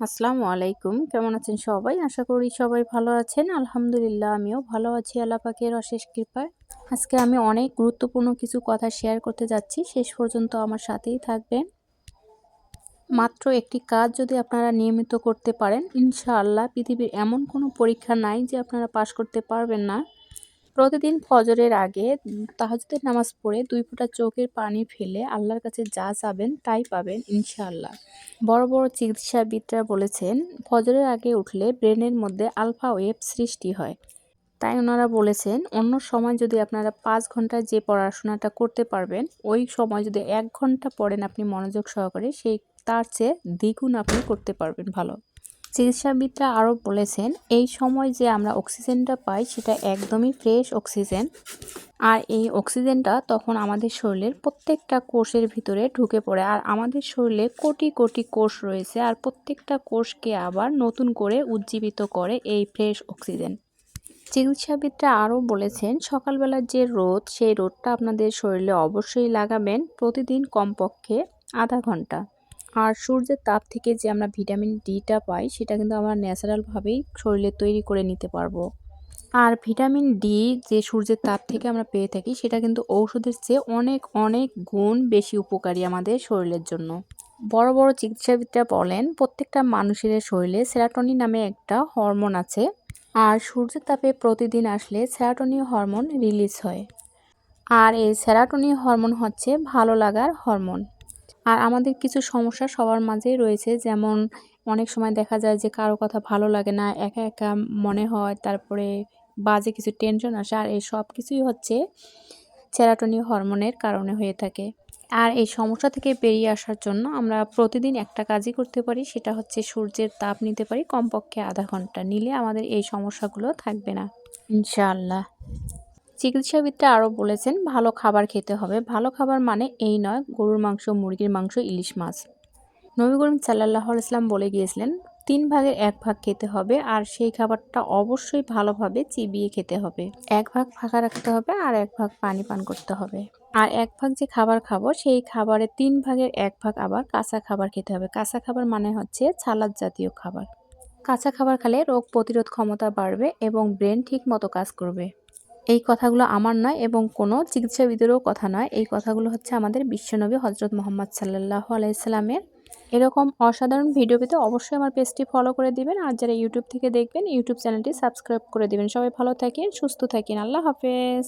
আসসালামু আলাইকুম। কেমন আছেন সবাই? আশা করি সবাই ভালো আছেন। আলহামদুলিল্লাহ, আমিও ভালো আছি। আল্লাহ পাকের অশেষ কৃপায়। আজকে আমি অনেক গুরুত্বপূর্ণ কিছু কথা শেয়ার করতে যাচ্ছি। শেষ পর্যন্ত আমার সাথেই থাকবেন। মাত্র একটি কাজ যদি আপনারা নিয়মিত করতে পারেন, ইনশাআল্লাহ পৃথিবীর এমন কোনো পরীক্ষা নাই যে আপনারা পাশ করতে পারবেন না। প্রতিদিন ফজরের আগে তাহাজুদের নামাজ পড়ে দুই ফোঁটা চোখের পানি ফেলে আল্লাহর কাছে যা চাবেন তাই পাবেন, ইনশাআল্লাহ। বড় বড় চিকিৎসাবিদরা বলেছেন, ফজরের আগে উঠলে ব্রেনের মধ্যে আলফা ওয়েভ সৃষ্টি হয়। তাই ওনারা বলেছেন, অন্য সময় যদি আপনারা পাঁচ ঘন্টায় যে পড়াশোনাটা করতে পারবেন, ওই সময় যদি এক ঘণ্টা পড়েন আপনি মনোযোগ সহকারে, সেই, তার চেয়ে দ্বিগুণ আপনি করতে পারবেন ভালো। চিকিৎসাবিদরা আরও বলেছেন, এই সময় যে আমরা অক্সিজেনটা পাই সেটা একদমই ফ্রেশ অক্সিজেন। আর এই অক্সিজেনটা তখন আমাদের শরীরের প্রত্যেকটা কোষের ভিতরে ঢুকে পড়ে। আর আমাদের শরীরে কোটি কোটি কোষ রয়েছে আর প্রত্যেকটা কোষকে আবার নতুন করে উজ্জীবিত করে এই ফ্রেশ অক্সিজেন। চিকিৎসাবিদরা আরও বলেছেন, সকালবেলার যে রোদ, সেই রোদটা আপনাদের শরীরে অবশ্যই লাগাবেন প্রতিদিন কমপক্ষে আধা ঘণ্টা। আর সূর্যের তাপ থেকে যে আমরা ভিটামিন ডিটা পাই, সেটা কিন্তু আমরা ন্যাচারালভাবেই শরীরে তৈরি করে নিতে পারব। আর ভিটামিন ডি যে সূর্যের তাপ থেকে আমরা পেয়ে থাকি, সেটা কিন্তু ঔষধের চেয়ে অনেক অনেক গুণ বেশি উপকারী আমাদের শরীরের জন্য। বড় বড় চিকিৎসাবিদরা বলেন, প্রত্যেকটা মানুষের শরীরে সেরাটনি নামে একটা হরমোন আছে, আর সূর্যের তাপে প্রতিদিন আসলে সেরাটনি হরমোন রিলিজ হয়। আর এই সেরাটনি হরমোন হচ্ছে ভালো লাগার হরমোন আর আমাদের কিছু সমস্যা সবার মাঝেই রয়েছে। যেমন অনেক সময় দেখা যায় যে কারও কথা ভালো লাগে না, একা একা মনে হয়, তারপরে বাজে কিছু টেনশন আসে আর এই সব কিছুই হচ্ছে সেরাটনি হরমোনের কারণে হয়ে থাকে। আর এই সমস্যা থেকে বেরিয়ে আসার জন্য আমরা প্রতিদিন একটা কাজই করতে পারি, সেটা হচ্ছে সূর্যের তাপ নিতে পারি, কমপক্ষে আধা ঘণ্টা নিলে আমাদের এই সমস্যাগুলো থাকবে না। ইনশাআল্লাহ। চিকিৎসাবিদরা আরও বলেছেন, ভালো খাবার খেতে হবে। ভালো খাবার মানে এই নয়, গরুর মাংস, মুরগির মাংস, ইলিশ মাছ। নবী করিম সাল্লাহ ইসলাম বলে গিয়েছিলেন, তিন ভাগের এক ভাগ খেতে হবে আর সেই খাবারটা অবশ্যই ভালোভাবে চিবিয়ে খেতে হবে। এক ভাগ ফাঁকা রাখতে হবে আর এক ভাগ পানি পান করতে হবে। আর এক ভাগ যে খাবার খাব, সেই খাবারের তিন ভাগের এক ভাগ আবার কাঁচা খাবার খেতে হবে। কাঁচা খাবার মানে হচ্ছে ছালাদ জাতীয় খাবার। কাঁচা খাবার খেলে রোগ প্রতিরোধ ক্ষমতা বাড়বে এবং ব্রেন ঠিক মতো কাজ করবে। এই কথাগুলো আমার নয় এবং কোনো চিকিৎসাবিদেরও কথা নয়। এই কথাগুলো হচ্ছে আমাদের বিশ্বনবী হজরত মোহাম্মদ সাল্লাহ আলাইসাল্লামের এরকম অসাধারণ ভিডিও পেতে অবশ্যই আমার পেজটি ফলো করে দিবেন আর যারা ইউটিউব থেকে দেখবেন ইউটিউব চ্যানেলটি সাবস্ক্রাইব করে দিবেন। সবাই ভালো থাকেন, সুস্থ থাকেন। আল্লাহ হাফেজ।